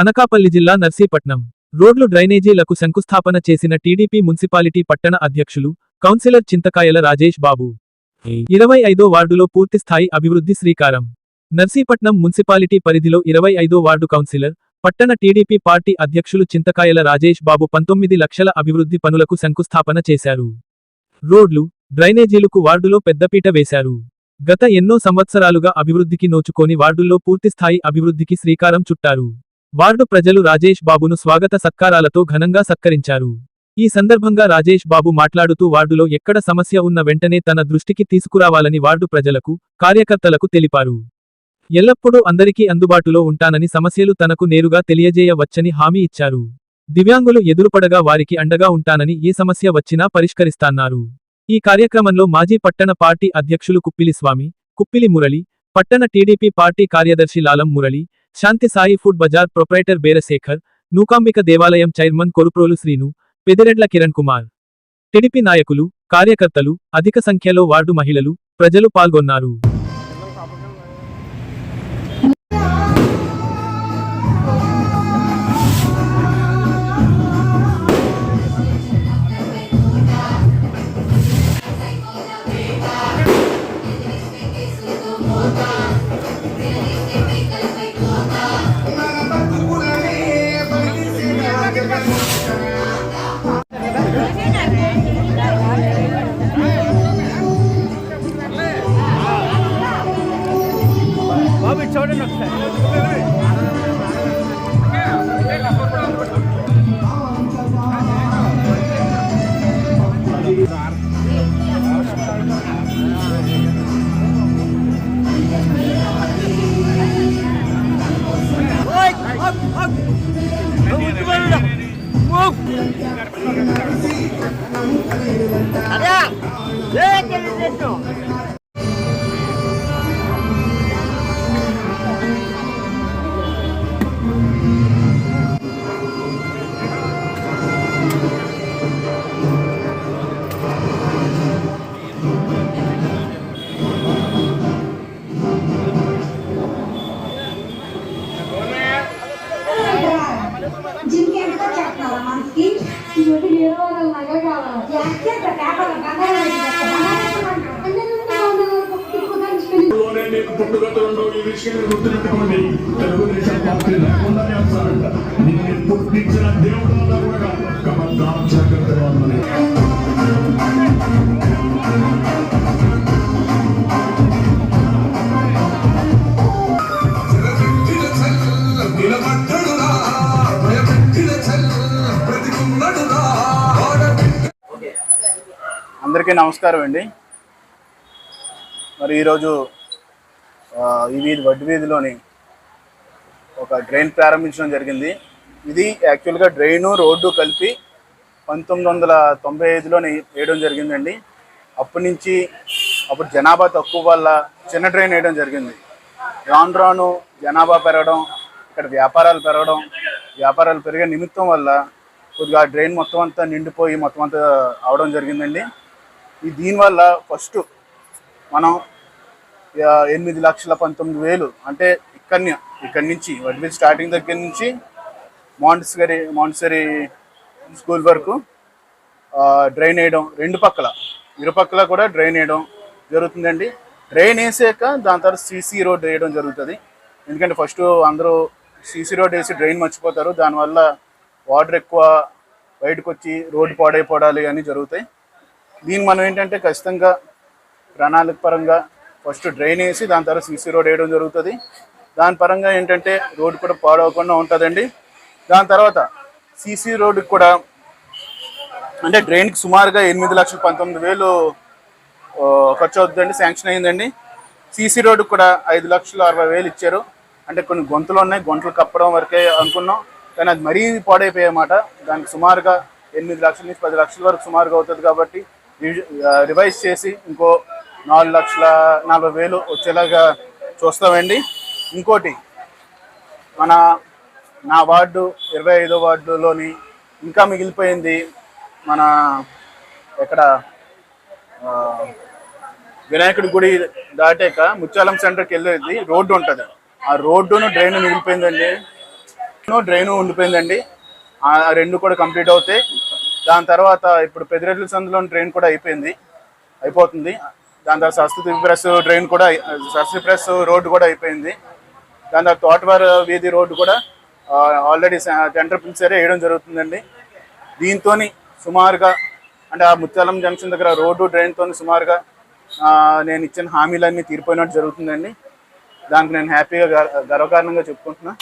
అనకాపల్లి జిల్లా నర్సీపట్నం. రోడ్లు డ్రైనేజీలకు శంకుస్థాపన చేసిన టీడీపీ మున్సిపాలిటీ పట్టణ అధ్యక్షులు కౌన్సిలర్ చింతకాయల రాజేష్ బాబు. ఇరవై ఐదో వార్డులో పూర్తిస్థాయి అభివృద్ధి శ్రీకారం. నర్సీపట్నం మున్సిపాలిటీ పరిధిలో ఇరవై ఐదో వార్డు కౌన్సిలర్ పట్టణ టీడీపీ పార్టీ అధ్యక్షులు చింతకాయల రాజేష్ బాబు పంతొమ్మిది లక్షల అభివృద్ధి పనులకు శంకుస్థాపన చేశారు. రోడ్లు డ్రైనేజీలకు వార్డులో పెద్దపీట వేశారు. గత ఎన్నో సంవత్సరాలుగా అభివృద్ధికి నోచుకోని వార్డుల్లో పూర్తిస్థాయి అభివృద్ధికి శ్రీకారం చుట్టారు. వార్డు ప్రజలు రాజేష్ బాబును స్వాగత సత్కారాలతో ఘనంగా సత్కరించారు. ఈ సందర్భంగా రాజేష్ బాబు మాట్లాడుతూ వార్డులో ఎక్కడ సమస్య ఉన్న వెంటనే తన దృష్టికి తీసుకురావాలని వార్డు ప్రజలకు కార్యకర్తలకు తెలిపారు. ఎల్లప్పుడూ అందరికీ అందుబాటులో ఉంటానని సమస్యలు తనకు నేరుగా తెలియజేయవచ్చని హామీ ఇచ్చారు. దివ్యాంగులు ఎదురుపడగా వారికి అండగా ఉంటానని ఏ సమస్య వచ్చినా పరిష్కరిస్తాన్నారు. ఈ కార్యక్రమంలో మాజీ పట్టణ పార్టీ అధ్యక్షులు కుప్పిలి స్వామి కుప్పిలి మురళి పట్టణ టీడీపీ పార్టీ కార్యదర్శి Lalam Murali Shanti Sai food bazaar proprietor Berasekhar Nookambika దేవాలయం చైర్మన్ కొరుప్రోలు శ్రీను పెదిరెడ్ల కిరణ్ కుమార్. టిడిపి నాయకులు కార్యకర్తలు అధిక సంఖ్యలో వార్డు మహిళలు ప్రజలు పాల్గొన్నారు. బాబు ఇటు చూడండి ఒకసారి Ada. Lihat di situ. जिनके చేస్తే ఈ విషయాన్ని గుర్తుపెట్టుకోండి. తెలుగుదేశం పార్టీ లేకుండా చేస్తారంట నిన్ను పుట్టించిన దేవుడు కూడా కబద్దాం జాగ్రత్తగా అందరికీ నమస్కారం అండి. మరి ఈరోజు ఈ వీధి వడ్డీ వీధిలోని ఒక డ్రైన్ ప్రారంభించడం జరిగింది. ఇది యాక్చువల్గా డ్రైను రోడ్డు కలిపి పంతొమ్మిది వందల తొంభై ఐదులోని వేయడం జరిగిందండి. అప్పటి నుంచి అప్పుడు జనాభా తక్కువ వల్ల చిన్న డ్రైన్ వేయడం జరిగింది. రాను రాను జనాభా పెరగడం ఇక్కడ వ్యాపారాలు పెరగడం వ్యాపారాలు పెరిగే నిమిత్తం వల్ల కొద్దిగా ఆ డ్రైన్ మొత్తం అంతా నిండిపోయి మొత్తం అంతా అవడం జరిగిందండి. ఈ దీనివల్ల ఫస్ట్ మనం ఎనిమిది లక్షల పంతొమ్మిది వేలు అంటే ఇక్కడిని ఇక్కడి నుంచి వడ్వీల్ స్టార్టింగ్ దగ్గర నుంచి మాంటిసరీ మాంటిసరీ స్కూల్ వరకు డ్రైన్ వేయడం రెండు పక్కల ఇరుపక్కల కూడా డ్రైన్ వేయడం జరుగుతుందండి. డ్రైన్ వేసాక దాని తర్వాత సీసీ రోడ్ వేయడం జరుగుతుంది. ఎందుకంటే ఫస్ట్ అందరూ సీసీ రోడ్ వేసి డ్రైన్ మర్చిపోతారు. దానివల్ల వాటర్ ఎక్కువ బయటకు వచ్చి రోడ్డు పాడైపోవడాలు అని జరుగుతాయి. దీన్ని మనం ఏంటంటే ఖచ్చితంగా ప్రణాళిక పరంగా ఫస్ట్ డ్రైన్ వేసి దాని తర్వాత సీసీ రోడ్ వేయడం జరుగుతుంది. దాని పరంగా ఏంటంటే రోడ్ కూడా పాడవకుండా ఉంటుందండి. దాని తర్వాత సీసీ రోడ్డుకి కూడా అంటే డ్రైన్కి సుమారుగా ఎనిమిది లక్షల పంతొమ్మిది వేలు ఖర్చు అవుతుందండి శాంక్షన్ అయిందండి సీసీ రోడ్డుకి కూడా ఐదు లక్షల అరవై వేలు ఇచ్చారు. అంటే కొన్ని గొంతులు ఉన్నాయి గొంతులు కప్పడం వరకే అనుకున్నాం. కానీ అది మరీ పాడైపోయాయి అన్నమాట. దానికి సుమారుగా ఎనిమిది లక్షల నుంచి పది లక్షల వరకు సుమారుగా అవుతుంది కాబట్టి రివైజ్ చేసి ఇంకో నాలుగు లక్షల నలభై వేలు వచ్చేలాగా చూస్తామండి. ఇంకోటి మన నా వార్డు ఇరవై ఐదో వార్డులోని ఇంకా మిగిలిపోయింది మన ఎక్కడ వినాయకుడి గుడి దాటాక ముత్యాలం సెంటర్కి వెళ్ళేది రోడ్డు ఉంటుంది. ఆ రోడ్డును డ్రైన్ మిగిలిపోయిందండి. డ్రైను ఉండిపోయిందండి. ఆ రెండు కూడా కంప్లీట్ అవుతాయి దాని తర్వాత ఇప్పుడు పెదిరెడ్ల సందులో ట్రైన్ కూడా అయిపోయింది అయిపోతుంది. దాని తర్వాత సరస్వతి ప్రెస్ డ్రైన్ కూడా సరస్వతి ప్రెస్ రోడ్డు కూడా అయిపోయింది. దాని తర్వాత తోటవారు వీధి రోడ్డు కూడా ఆల్రెడీ టెండర్ పిలిచారే వేయడం జరుగుతుందండి. దీంతో సుమారుగా అంటే ఆ ముత్యాలం జంక్షన్ దగ్గర రోడ్డు డ్రైన్తో సుమారుగా నేను ఇచ్చిన హామీలన్నీ తీరిపోయినట్టు జరుగుతుందండి. దానికి నేను హ్యాపీగా గర్వకారణంగా చెప్పుకుంటున్నాను